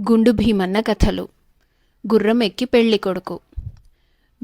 గుండు భీమన్న కథలు. గుర్రం ఎక్కి పెళ్ళి కొడుకు.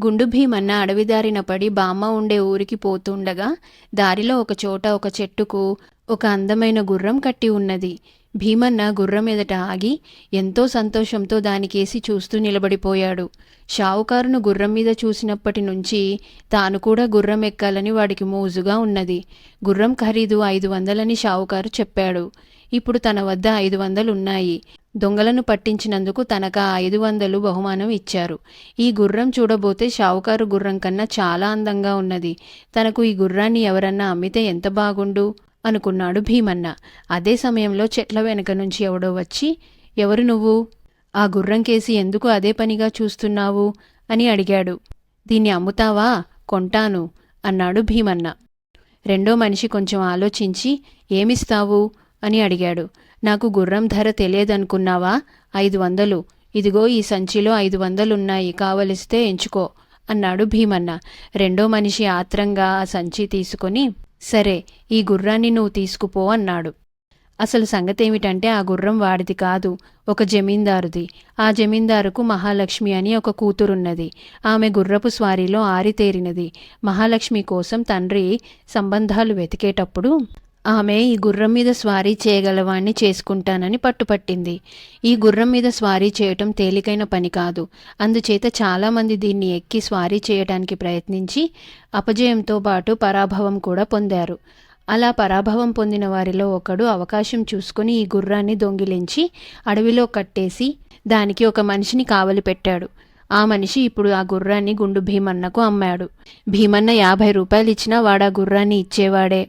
గుండు భీమన్న అడవిదారిన పడి బామ్మ ఉండే ఊరికి పోతుండగా దారిలో ఒక చోట ఒక చెట్టుకు ఒక అందమైన గుర్రం కట్టి ఉన్నది. భీమన్న గుర్రం ఎదుట ఆగి ఎంతో సంతోషంతో దానికేసి చూస్తూ నిలబడిపోయాడు. షావుకారును గుర్రం మీద చూసినప్పటి నుంచి తాను కూడా గుర్రం ఎక్కాలని వాడికి మోజుగా ఉన్నది. గుర్రం ఖరీదు ఐదు వందలని షావుకారు చెప్పాడు. ఇప్పుడు తన వద్ద ఐదు వందలు ఉన్నాయి దొంగలను పట్టించినందుకు తనకు ఆ ఐదు వందలు బహుమానం ఇచ్చారు. ఈ గుర్రం చూడబోతే షావుకారు గుర్రం కన్నా చాలా అందంగా ఉన్నది. తనకు ఈ గుర్రాన్ని ఎవరన్నా అమ్మితే ఎంత బాగుండు? అనుకున్నాడు భీమన్న. అదే సమయంలో చెట్ల వెనక నుంచి ఎవడో వచ్చి ఎవరు నువ్వు? ఆ గుర్రం కేసి ఎందుకు అదే పనిగా చూస్తున్నావు? అని అడిగాడు. దీన్ని అమ్ముతావా? కొంటాను అన్నాడు భీమన్న. రెండో మనిషి కొంచెం ఆలోచించి ఏమిస్తావు? అని అడిగాడు. నాకు గుర్రం ధర తెలియదనుకున్నావా? ఐదు వందలు. ఇదిగో ఈ సంచిలో ఐదు వందలున్నాయి. కావలిస్తే ఎంచుకో అన్నాడు భీమన్న. రెండో మనిషి ఆత్రంగా ఆ సంచి తీసుకొని సరే ఈ గుర్రాన్ని నువ్వు తీసుకుపో అన్నాడు. అసలు సంగతేమిటంటే ఆ గుర్రం వాడిది కాదు ఒక జమీందారుది. ఆ జమీందారుకు మహాలక్ష్మి అని ఒక కూతురున్నది. ఆమె గుర్రపు స్వారీలో ఆరితేరినది. మహాలక్ష్మి కోసం తండ్రి సంబంధాలు వెతికేటప్పుడు ఆమె ఈ గుర్రం మీద స్వారీ చేయగలవాణ్ణి చేసుకుంటానని పట్టుపట్టింది. ఈ గుర్రం మీద స్వారీ చేయటం తేలికైన పని కాదు. అందుచేత చాలామంది దీన్ని ఎక్కి స్వారీ చేయడానికి ప్రయత్నించి అపజయంతో పాటు పరాభవం కూడా పొందారు. అలా పరాభవం పొందిన వారిలో ఒకడు అవకాశం చూసుకుని ఈ గుర్రాన్ని దొంగిలించి అడవిలో కట్టేసి దానికి ఒక మనిషిని కావలి పెట్టాడు. ఆ మనిషి ఇప్పుడు ఆ గుర్రాన్ని గుండు భీమన్నకు అమ్మాడు. భీమన్న యాభై రూపాయలు ఇచ్చినా వాడా గుర్రాన్ని ఇచ్చేవాడే.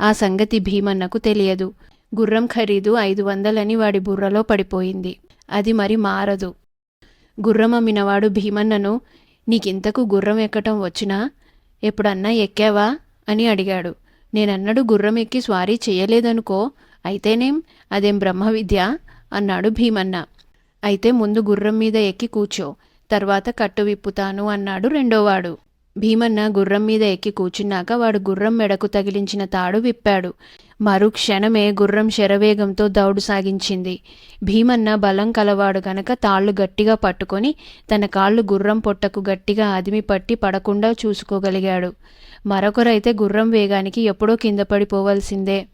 ఆ సంగతి భీమన్నకు తెలియదు. గుర్రం ఖరీదు ఐదు వందలని వాడి బుర్రలో పడిపోయింది. అది మరి మారదు. గుర్రం అమ్మినవాడు భీమన్నను నీకింతకు గుర్రం ఎక్కటం వచ్చినా? ఎప్పుడన్నా ఎక్కావా? అని అడిగాడు. నేనన్నడు గుర్రం ఎక్కి స్వారీ చేయలేదనుకో అయితేనేం? అదేం బ్రహ్మ విద్య అన్నాడు భీమన్న. అయితే ముందు గుర్రం మీద ఎక్కి కూర్చో తర్వాత కట్టు విప్పుతాను అన్నాడు రెండోవాడు. భీమన్న గుర్రం మీద ఎక్కి కూర్చున్నాక వాడు గుర్రం మెడకు తగిలించిన తాడు విప్పాడు. మరు క్షణమే గుర్రం శరవేగంతో దౌడు సాగించింది. భీమన్న బలం కలవాడు గనక తాళ్ళు గట్టిగా పట్టుకొని తన కాళ్ళు గుర్రం పొట్టకు గట్టిగా అదిమి పట్టి పడకుండా చూసుకోగలిగాడు. మరొకరైతే గుర్రం వేగానికి ఎప్పుడో కింద పడిపోవలసిందే.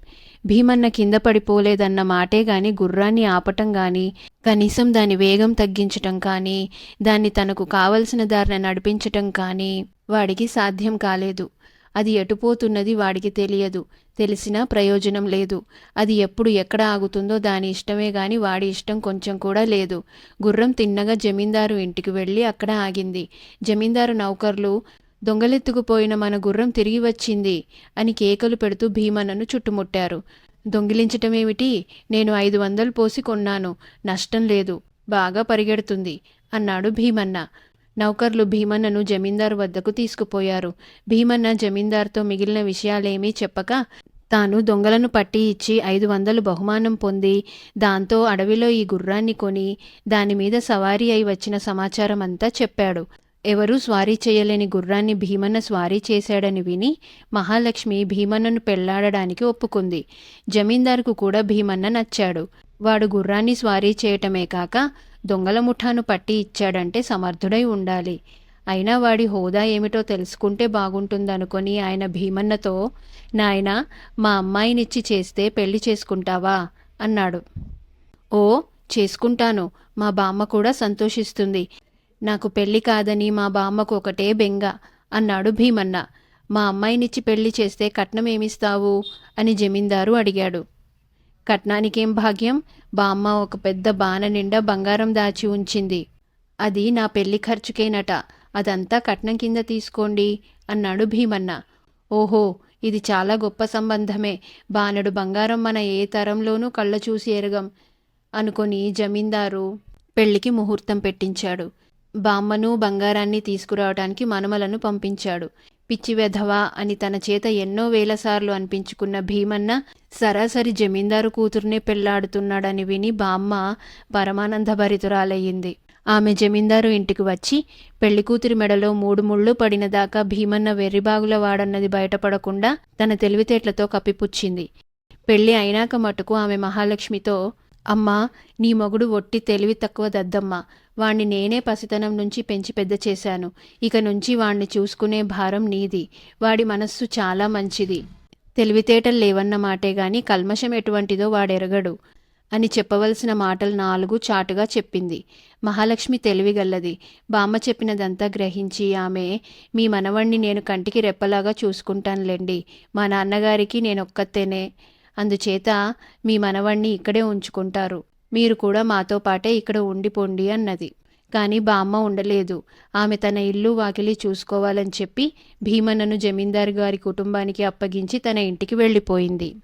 భీమన్న కింద పడిపోలేదన్న మాటే గాని గుర్రాన్ని ఆపటం గాని కనీసం దాని వేగం తగ్గించటం కానీ దాన్ని తనకు కావలసిన దారిన నడిపించటం కానీ వాడికి సాధ్యం కాలేదు. అది ఎటుపోతున్నది వాడికి తెలియదు. తెలిసినా ప్రయోజనం లేదు. అది ఎప్పుడు ఎక్కడ ఆగుతుందో దాని ఇష్టమే గాని వాడి ఇష్టం కొంచెం కూడా లేదు. గుర్రం తిన్నగా జమీందారు ఇంటికి వెళ్ళి అక్కడ ఆగింది. జమీందారు నౌకర్లు దొంగలెత్తుకుపోయిన మన గుర్రం తిరిగి వచ్చింది అని కేకలు పెడుతూ భీమన్నను చుట్టుముట్టారు. దొంగిలించటమేమిటి? నేను ఐదు వందలు పోసి కొన్నాను. నష్టం లేదు. బాగా పరిగెడుతుంది అన్నాడు భీమన్న. నౌకర్లు భీమన్నను జమీందారు వద్దకు తీసుకుపోయారు. భీమన్న జమీందార్తో మిగిలిన విషయాలేమీ చెప్పక తాను దొంగలను పట్టి ఇచ్చి ఐదు వందలు బహుమానం పొంది దాంతో అడవిలో ఈ గుర్రాన్ని కొని దాని మీద సవారీ అయి వచ్చిన సమాచారం అంతా చెప్పాడు. ఎవరూ స్వారీ చేయలేని గుర్రాన్ని భీమన్న స్వారీ చేశాడని విని మహాలక్ష్మి భీమన్నను పెళ్ళాడడానికి ఒప్పుకుంది. జమీందారుకు కూడా భీమన్న నచ్చాడు. వాడు గుర్రాన్ని స్వారీ చేయటమే కాక దొంగల ముఠాను పట్టి ఇచ్చాడంటే సమర్థుడై ఉండాలి. అయినా వాడి హోదా ఏమిటో తెలుసుకుంటే బాగుంటుందనుకొని ఆయన భీమన్నతో నాయన మా అమ్మాయినిచ్చి చేస్తే పెళ్ళి చేసుకుంటావా? అన్నాడు. ఓ చేసుకుంటాను. మా బామ్మ కూడా సంతోషిస్తుంది. నాకు పెళ్ళి కాదని మా బామ్మకు ఒకటే బెంగ అన్నాడు భీమన్న. మా అమ్మాయినిచ్చి పెళ్ళి చేస్తే కట్నం ఏమిస్తావు? అని జమీందారు అడిగాడు. కట్నానికేం భాగ్యం? బామ్మ ఒక పెద్ద బాన నిండా బంగారం దాచి ఉంచింది. అది నా పెళ్ళి ఖర్చుకేనట. అదంతా కట్నం కింద తీసుకోండి అన్నాడు భీమన్న. ఓహో ఇది చాలా గొప్ప సంబంధమే. బాణడు బంగారం మన ఏ తరంలోనూ కళ్ళ చూసి ఎరగం అనుకొని జమీందారు పెళ్ళికి ముహూర్తం పెట్టించాడు. బామ్మను బంగారాన్ని తీసుకురావడానికి మనమలను పంపించాడు. పిచ్చి వెధవా అని తన చేత ఎన్నో వేలసార్లు అనిపించుకున్న భీమన్న సరాసరి జమీందారు కూతుర్నే పెళ్ళాడుతున్నాడని విని బామ్మ పరమానందభరితురాలయ్యింది. ఆమె జమీందారు ఇంటికి వచ్చి పెళ్ళికూతురి మెడలో మూడు ముళ్ళు పడిన దాకా భీమన్న వెర్రిబాగుల వాడన్నది బయటపడకుండా తన తెలివితేటలతో కప్పిపుచ్చింది. పెళ్ళి అయినాక మటుకు ఆమె మహాలక్ష్మితో అమ్మా నీ మొగుడు ఒట్టి తెలివి తక్కువ దద్దమ్మ. వాణ్ణి నేనే పసితనం నుంచి పెంచి పెద్ద చేశాను. ఇక నుంచి వాణ్ణి చూసుకునే భారం నీది. వాడి మనస్సు చాలా మంచిది. తెలివితేటలు లేవన్న మాటే గాని కల్మషం ఎటువంటిదో వాడెరగడు అని చెప్పవలసిన మాటలు నాలుగు చాటుగా చెప్పింది. మహాలక్ష్మి తెలివిగల్లది బామ్మ చెప్పినదంతా గ్రహించి ఆమె మీ మనవణ్ణి నేను కంటికి రెప్పలాగా చూసుకుంటానులేండి. మా నాన్నగారికి నేనొక్కతేనే అందుచేత మీ మనవణ్ణి ఇక్కడే ఉంచుకుంటారు. మీరు కూడా మాతో పాటే ఇక్కడ ఉండిపోండి అన్నది. కానీ బామ్మ ఉండలేదు. ఆమె తన ఇల్లు వాకిలి చూసుకోవాలని చెప్పి భీమన్నను జమీందారు గారి కుటుంబానికి అప్పగించి తన ఇంటికి వెళ్ళిపోయింది.